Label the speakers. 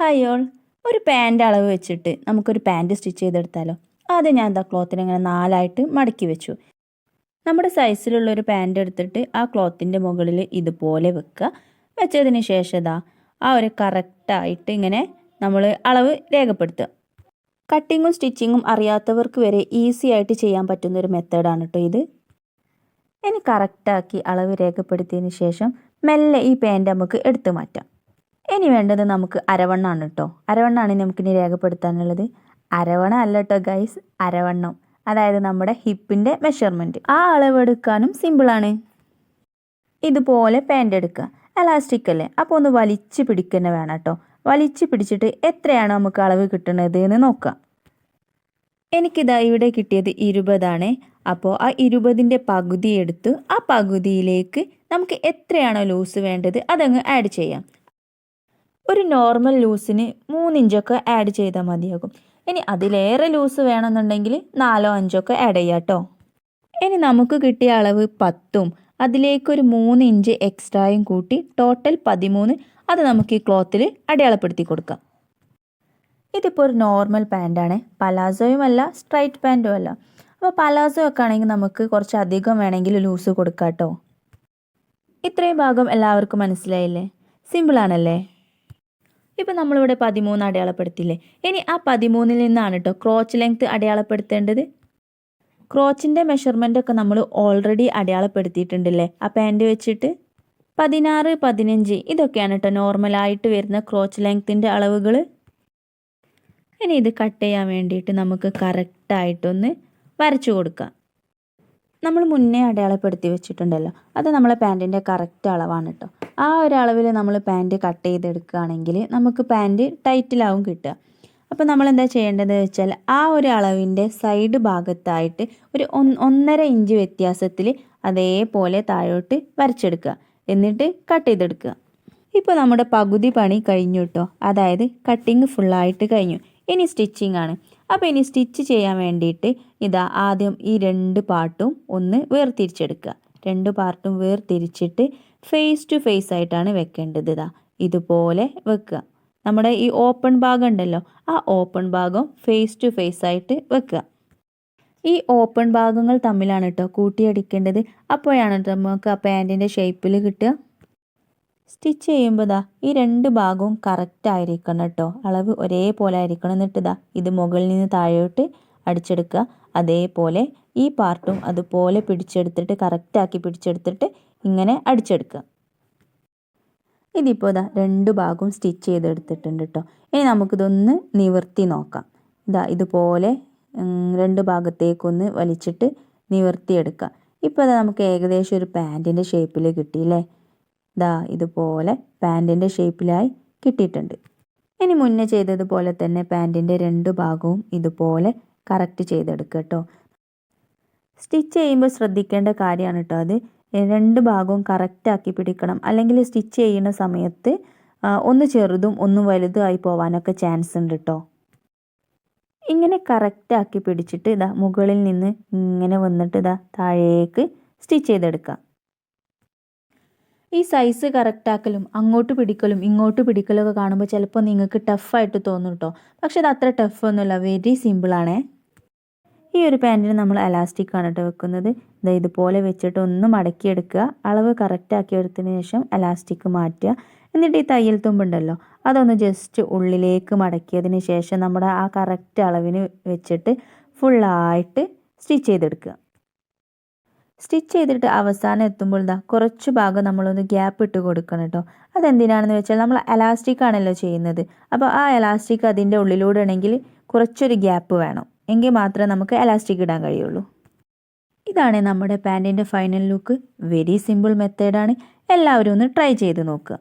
Speaker 1: Hi all ഒരു pant അളവ് വെച്ചിട്ട് നമുക്കൊരു പാന്റ് സ്റ്റിച്ച് ചെയ്തെടുത്താലോ? ആദ്യം ഞാൻ എന്താ ക്ലോത്തിനെ ഇങ്ങനെ നാലായിട്ട് മടക്കി വെച്ചു. നമ്മുടെ സൈസിലുള്ള ഒരു പാന്റ് എടുത്തിട്ട് ആ ക്ലോത്തിന്റെ മുകളിൽ ഇതുപോലെ വെക്കുക. വെച്ചതിന് ശേഷം ഇതാ ആ ഒരു കറക്റ്റായിട്ട് ഇങ്ങനെ നമ്മൾ അളവ് രേഖപ്പെടുത്തുക. കട്ടിങ്ങും സ്റ്റിച്ചിങ്ങും അറിയാത്തവർക്ക് വരെ ഈസി ആയിട്ട് ചെയ്യാൻ പറ്റുന്ന ഒരു മെത്തേഡാണ് കേട്ടോ ഇത്. ഇനി കറക്റ്റാക്കി അളവ് രേഖപ്പെടുത്തിയതിന് ശേഷം മെല്ലെ ഈ പാന്റ് നമുക്ക് എടുത്തു മാറ്റാം. ഇനി വേണ്ടത് നമുക്ക് അരവണ്ണാണ് കേട്ടോ അരവണ്ണാണ് നമുക്കിനി രേഖപ്പെടുത്താനുള്ളത്. അരവണ അല്ല കേട്ടോ ഗൈസ് അരവണ്ണം. അതായത് നമ്മുടെ ഹിപ്പിന്റെ മെഷർമെന്റ് ആ അളവ് അളവെടുക്കാനും സിമ്പിളാണ് ഇതുപോലെ പാന്റ് എടുക്കുക. എലാസ്റ്റിക് അല്ലേ? അപ്പോൾ ഒന്ന് വലിച്ച് പിടിക്കുന്ന വേണം കേട്ടോ വലിച്ച് പിടിച്ചിട്ട് എത്രയാണ് നമുക്ക് അളവ് കിട്ടുന്നത് എന്ന് നോക്കാം. എനിക്കിതാ ഇവിടെ കിട്ടിയത് ഇരുപതാണ്. അപ്പോൾ ആ ഇരുപതിന്റെ പകുതി എടുത്ത് ആ പകുതിയിലേക്ക് നമുക്ക് എത്രയാണോ ലൂസ് വേണ്ടത് അതങ്ങ് ആഡ് ചെയ്യാം. ഒരു നോർമൽ ലൂസിന് മൂന്നിഞ്ചൊക്കെ ആഡ് ചെയ്താൽ മതിയാകും. ഇനി അതിലേറെ ലൂസ് വേണമെന്നുണ്ടെങ്കിൽ നാലോ അഞ്ചൊക്കെ ആഡ് ചെയ്യാം കേട്ടോ ഇനി നമുക്ക് കിട്ടിയ അളവ് പത്തും അതിലേക്കൊരു മൂന്ന് ഇഞ്ച് എക്സ്ട്രായും കൂട്ടി ടോട്ടൽ പതിമൂന്ന് അത് നമുക്ക് ഈ ക്ലോത്തിൽ അടയാളപ്പെടുത്തി കൊടുക്കാം. ഇതിപ്പോൾ ഒരു നോർമൽ പാന്റാണ് പലാസോയും അല്ല സ്ട്രൈറ്റ് പാന്റും അല്ല. അപ്പോൾ പലാസോ ഒക്കെ ആണെങ്കിൽ നമുക്ക് കുറച്ച് അധികം വേണമെങ്കിൽ ലൂസ് കൊടുക്കാം കേട്ടോ ഇത്രയും ഭാഗം എല്ലാവർക്കും മനസ്സിലായില്ലേ? സിമ്പിളാണല്ലേ ഇപ്പം നമ്മളിവിടെ പതിമൂന്ന് അടയാളപ്പെടുത്തിയില്ലേ? ഇനി ആ പതിമൂന്നിൽ നിന്നാണ് കേട്ടോ ക്രോച്ച് ലെങ്ത് അടയാളപ്പെടുത്തേണ്ടത്. ക്രോച്ചിന്റെ മെഷർമെന്റ് ഒക്കെ നമ്മൾ ഓൾറെഡി അടയാളപ്പെടുത്തിയിട്ടുണ്ടല്ലേ? ആ പാന്റ് വെച്ചിട്ട് പതിനാറ് പതിനഞ്ച് ഇതൊക്കെയാണ് കേട്ടോ നോർമലായിട്ട് വരുന്ന ക്രോച്ച് ലെങ്ത്തിന്റെ അളവുകൾ ഇനി ഇത് കട്ട് ചെയ്യാൻ വേണ്ടിയിട്ട് നമുക്ക് കറക്റ്റായിട്ടൊന്ന് വരച്ചു കൊടുക്കാം. നമ്മൾ മുന്നേ അടയാളപ്പെടുത്തി വെച്ചിട്ടുണ്ടല്ലോ. അത് നമ്മളെ പാന്റിന്റെ കറക്റ്റ് അളവാണ് കേട്ടോ ആ ഒരു അളവിൽ നമ്മൾ പാന്റ് കട്ട് ചെയ്തെടുക്കുകയാണെങ്കിൽ നമുക്ക് പാന്റ് ടൈറ്റിലാവും കിട്ടുക. അപ്പോൾ നമ്മൾ എന്താ ചെയ്യേണ്ടത് വെച്ചാൽ ആ ഒരു അളവിന്റെ സൈഡ് ഭാഗത്തായിട്ട് ഒരു ഒന്നര ഇഞ്ച് വ്യത്യാസത്തിൽ അതേപോലെ താഴോട്ട് വരച്ചെടുക്കുക. എന്നിട്ട് കട്ട് ചെയ്തെടുക്കുക. ഇപ്പോൾ നമ്മുടെ പകുതി പണി കഴിഞ്ഞു കേട്ടോ. അതായത് കട്ടിങ് ഫുള്ളായിട്ട് കഴിഞ്ഞു. ഇനി സ്റ്റിച്ചിങ് ആണ്. അപ്പോൾ ഇനി സ്റ്റിച്ച് ചെയ്യാൻ വേണ്ടിയിട്ട് ഇതാ ആദ്യം ഈ രണ്ട് പാർട്ടും ഒന്ന് വേർതിരിച്ചെടുക്കുക. രണ്ട് പാർട്ടും വേർതിരിച്ചിട്ട് ഫേസ് ടു ഫേസ് ആയിട്ടാണ് വെക്കേണ്ടത് ഇതാ. ഇതുപോലെ വെക്കുക. നമ്മുടെ ഈ ഓപ്പൺ ഭാഗം ഉണ്ടല്ലോ ആ ഓപ്പൺ ഭാഗം ഫേസ് ടു ഫേസ് ആയിട്ട് വെക്കുക. ഈ ഓപ്പൺ ഭാഗങ്ങൾ തമ്മിലാണ് കേട്ടോ കൂട്ടിയടിക്കേണ്ടത് അപ്പോഴാണ് നമുക്ക് ആ പാന്റിന്റെ ഷേപ്പിൽ കിട്ടുക. സ്റ്റിച്ച് ചെയ്യുമ്പോൾ ദാ ഈ രണ്ട് ഭാഗവും കറക്റ്റ് ആയിരിക്കണം കേട്ടോ അളവ് ഒരേപോലെ ആയിരിക്കണം എന്നിട്ട് ഇതാ ഇത് മുകളിൽ നിന്ന് താഴോട്ട് അടിച്ചെടുക്കുക. അതേപോലെ ഈ പാർട്ടും അതുപോലെ പിടിച്ചെടുത്തിട്ട് കറക്റ്റാക്കി പിടിച്ചെടുത്തിട്ട് ഇങ്ങനെ അടിച്ചെടുക്കുക. ഇതിപ്പോൾ ഇതാ രണ്ട് ഭാഗവും സ്റ്റിച്ച് ചെയ്തെടുത്തിട്ടുണ്ട് കേട്ടോ ഇനി നമുക്കിതൊന്ന് നിവർത്തി നോക്കാം. ഇതാ ഇതുപോലെ രണ്ട് ഭാഗത്തേക്കൊന്ന് വലിച്ചിട്ട് നിവർത്തിയെടുക്കുക. ഇപ്പോൾ ഇതാ നമുക്ക് ഏകദേശം ഒരു പാന്റിന്റെ ഷേപ്പിൽ കിട്ടിയില്ലേ ഇതാ ഇതുപോലെ പാന്റിന്റെ ഷേപ്പിലായി കിട്ടിയിട്ടുണ്ട്. ഇനി മുന്നേ ചെയ്തതുപോലെ തന്നെ പാന്റിന്റെ രണ്ട് ഭാഗവും ഇതുപോലെ കറക്റ്റ് ചെയ്തെടുക്കുക കേട്ടോ സ്റ്റിച്ച് ചെയ്യുമ്പോൾ ശ്രദ്ധിക്കേണ്ട കാര്യമാണ് കേട്ടോ അത്. രണ്ട് ഭാഗവും കറക്റ്റാക്കി പിടിക്കണം. അല്ലെങ്കിൽ സ്റ്റിച്ച് ചെയ്യുന്ന സമയത്ത് ഒന്ന് ചെറുതും ഒന്ന് വലുതുമായി പോവാനൊക്കെ ചാൻസ് ഉണ്ട് കേട്ടോ ഇങ്ങനെ കറക്റ്റാക്കി പിടിച്ചിട്ട് ഇതാ മുകളിൽ നിന്ന് ഇങ്ങനെ വന്നിട്ട് ഇതാ താഴേക്ക് സ്റ്റിച്ച് ചെയ്തെടുക്കാം. ഈ സൈസ് കറക്റ്റാക്കലും അങ്ങോട്ട് പിടിക്കലും ഇങ്ങോട്ട് പിടിക്കലൊക്കെ കാണുമ്പോൾ ചിലപ്പോൾ നിങ്ങൾക്ക് ടഫായിട്ട് തോന്നും കേട്ടോ പക്ഷെ അത് അത്ര ടഫൊന്നുമില്ല വെരി സിമ്പിളാണേ ഈ ഒരു പാന്റിന് നമ്മൾ അലാസ്റ്റിക് ആണ് കേട്ടോ വെക്കുന്നത്. ഇതാ ഇതുപോലെ വെച്ചിട്ട് ഒന്ന് മടക്കിയെടുക്കുക. അളവ് കറക്റ്റാക്കി എടുത്തതിന് ശേഷം അലാസ്റ്റിക് മാറ്റുക. എന്നിട്ട് ഈ തയ്യൽ തുമ്പുണ്ടല്ലോ അതൊന്ന് ജസ്റ്റ് ഉള്ളിലേക്ക് മടക്കിയതിന് ശേഷം നമ്മുടെ ആ കറക്റ്റ് അളവിന് വെച്ചിട്ട് ഫുള്ളായിട്ട് സ്റ്റിച്ച് ചെയ്തെടുക്കുക. സ്റ്റിച്ച് ചെയ്തിട്ട് അവസാനം എത്തുമ്പോൾ ഇതാ കുറച്ച് ഭാഗം നമ്മളൊന്ന് ഗ്യാപ്പ് ഇട്ട് കൊടുക്കണം കേട്ടോ അതെന്തിനാണെന്ന് വെച്ചാൽ നമ്മൾ എലാസ്റ്റിക് ആണല്ലോ ചെയ്യുന്നത്. അപ്പോൾ ആ എലാസ്റ്റിക് അതിന്റെ ഉള്ളിലൂടെ ആണെങ്കിൽ കുറച്ചൊരു ഗ്യാപ്പ് വേണം. എങ്കിൽ മാത്രമേ നമുക്ക് എലാസ്റ്റിക് ഇടാൻ കഴിയുള്ളൂ. ഇതാണ് നമ്മുടെ പാന്റിന്റെ ഫൈനൽ ലുക്ക് വെരി സിമ്പിൾ മെത്തേഡാണ് എല്ലാവരും ഒന്ന് ട്രൈ ചെയ്ത് നോക്കുക.